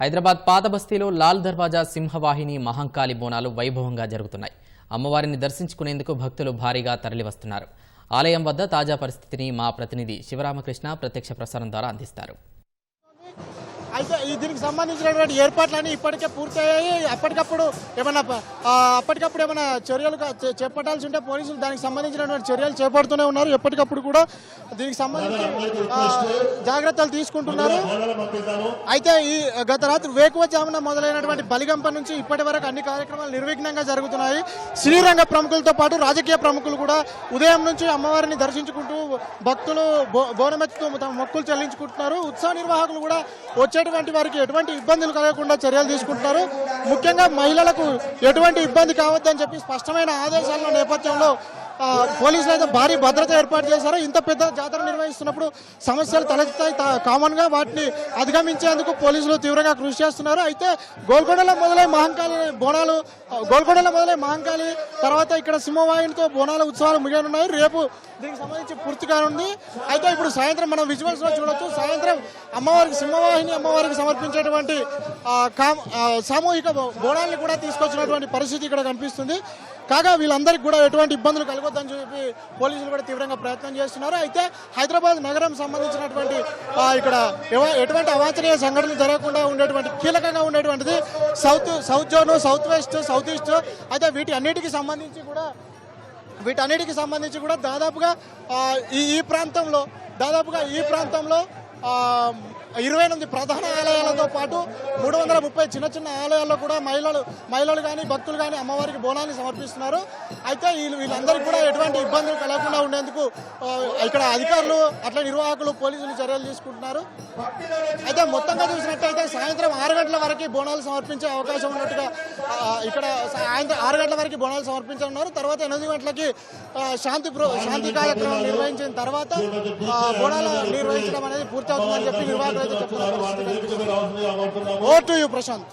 హైదరాబాద్ పాతబస్తీలో లాల్ దర్వాజా సింహవాహిని మహంకాళి బోనాలు వైభవంగా జరుగుతున్నాయి. అమ్మవారిని దర్శించుకునేందుకు భక్తులు భారీగా తరలివస్తున్నారు. ఆలయం వద్ద తాజా పరిస్థితిని మా ప్రతినిధి శివరామకృష్ణ ప్రత్యక్ష ప్రసారం ద్వారా అందిస్తారు. అయితే ఈ దీనికి సంబంధించినటువంటి ఏర్పాట్లన్నీ ఇప్పటికే పూర్తయ్యాయి. అప్పటికప్పుడు ఏమైనా అప్పటికప్పుడు ఏమైనా చర్యలు చేపట్టాల్సి ఉంటే పోలీసులు దానికి సంబంధించినటువంటి చర్యలు చేపడుతూనే ఉన్నారు. ఎప్పటికప్పుడు కూడా దీనికి సంబంధించి జాగ్రత్తలు తీసుకుంటున్నారు. అయితే ఈ గత రాత్రి వేకువజామున మొదలైనటువంటి బలిగంప నుంచి ఇప్పటి వరకు అన్ని కార్యక్రమాలు నిర్విఘ్నంగా జరుగుతున్నాయి. శ్రీరంగ ప్రముఖులతో పాటు రాజకీయ ప్రముఖులు కూడా ఉదయం నుంచి అమ్మవారిని దర్శించుకుంటూ భక్తులు బోనమెత్తుతూ తమ మొక్కులు చెల్లించుకుంటున్నారు. ఉత్సవ నిర్వాహకులు కూడా వచ్చేటువంటి వారికి ఎటువంటి ఇబ్బందులు కలగకుండా చర్యలు తీసుకుంటున్నారు. ముఖ్యంగా మహిళలకు ఎటువంటి ఇబ్బంది కావద్దని చెప్పి స్పష్టమైన ఆదేశాల నేపథ్యంలో పోలీసులు అయితే భారీ భద్రత ఏర్పాటు చేశారు. ఇంత పెద్ద జాతర నిర్వహిస్తున్నప్పుడు సమస్యలు తలెత్తాయి తా- కామన్గా వాటిని అధిగమించేందుకు పోలీసులు తీవ్రంగా కృషి చేస్తున్నారు. అయితే గోల్కొండలో మొదలై మహంకాళి బోనాలు గోల్కొండలో మొదలై మహంకాళి తర్వాత ఇక్కడ సింహవాహినితో బోనాల ఉత్సవాలు ముగియనున్నాయి. రేపు దీనికి సంబంధించి పూర్తిగా ఉంది అయితే ఇప్పుడు సాయంత్రం మనం విజువల్స్లో చూడొచ్చు. సాయంత్రం అమ్మవారికి సింహవాహిని అమ్మవారికి సమర్పించేటువంటి సామూహిక బోనాల్ని కూడా తీసుకొచ్చినటువంటి పరిస్థితి ఇక్కడ కనిపిస్తుంది. కాగా వీళ్ళందరికీ కూడా ఎటువంటి ఇబ్బందులు కలగొద్దని చెప్పి పోలీసులు కూడా తీవ్రంగా ప్రయత్నం చేస్తున్నారు. అయితే హైదరాబాద్ నగరం సంబంధించినటువంటి ఇక్కడ ఎటువంటి అవాంఛనీయ సంఘటనలు జరగకుండా ఉండేటువంటి కీలకంగా ఉండేటువంటిది south south zone south west south east. అయితే వీటి అన్నిటికీ సంబంధించి కూడా వీటన్నిటికి సంబంధించి కూడా దాదాపుగా ఈ ఈ ప్రాంతంలో దాదాపుగా ఈ ప్రాంతంలో ఇరవై ఎనిమిది ప్రధాన ఆలయాలతో పాటు మూడు వందల ముప్పై చిన్న చిన్న ఆలయాల్లో కూడా మహిళలు మహిళలు కానీ భక్తులు కానీ అమ్మవారికి బోనాన్ని సమర్పిస్తున్నారు. అయితే వీళ్ళు వీళ్ళందరికీ కూడా ఎటువంటి ఇబ్బందులు కలగకుండా ఉండేందుకు ఇక్కడ అధికారులు అట్లా నిర్వాహకులు పోలీసులు చర్యలు తీసుకుంటున్నారు. అయితే మొత్తంగా చూసినట్టయితే సాయంత్రం ఆరు గంటల వరకు బోనాలు సమర్పించే అవకాశం ఉన్నట్టుగా ఇక్కడ సాయంత్రం ఆరు గంటల వరకు బోనాలు సమర్పించనున్నారు. తర్వాత ఎనిమిది గంటలకి శాంతి శాంతి కార్యక్రమం నిర్వహించిన తర్వాత బోనాలు నిర్వహించడం అనేది పూర్తి అవుతుందని చెప్పి నిర్వాహకులు అయితే చెప్తున్నారు ఓ టు యూ ప్రశాంత్.